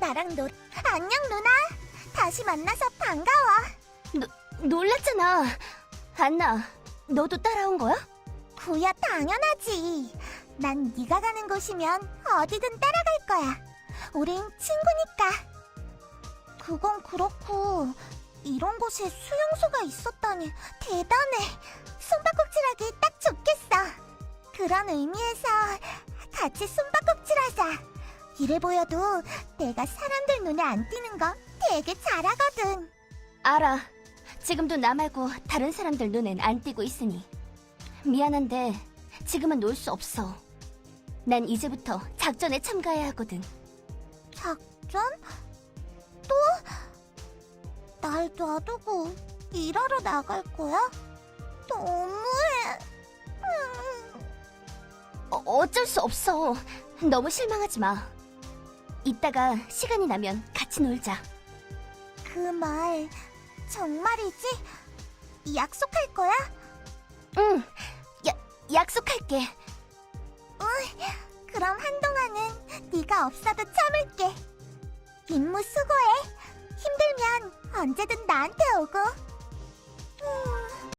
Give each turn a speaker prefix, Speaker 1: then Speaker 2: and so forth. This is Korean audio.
Speaker 1: 나랑 놀. 안녕 누나. 다시 만나서 반가워.
Speaker 2: 놀랐잖아. 안나, 너도 따라온 거야?
Speaker 1: 구야 당연하지. 난 네가 가는 곳이면 어디든 따라갈 거야. 우린 친구니까. 그건 그렇고 이런 곳에 수용소가 있었다니 대단해. 숨바꼭질하기 딱 좋겠어. 그런 의미에서 같이 숨바꼭질하자. 이래 보여도 내가 사람들 눈에 안 띄는 거 되게 잘하거든.
Speaker 2: 알아. 지금도 나 말고 다른 사람들 눈엔 안 띄고 있으니. 미안한데 지금은 놀 수 없어. 난 이제부터 작전에 참가해야 하거든.
Speaker 1: 작전? 또? 날 놔두고 일하러 나갈 거야? 너무해. 음,
Speaker 2: 어, 어쩔 수 없어. 너무 실망하지 마. 이따가 시간이 나면 같이 놀자.
Speaker 1: 그 말 정말이지? 약속할 거야?
Speaker 2: 응, 야, 약속할게.
Speaker 1: 그럼 한동안은 네가 없어도 참을게. 임무 수고해. 힘들면 언제든 나한테 오고. 음,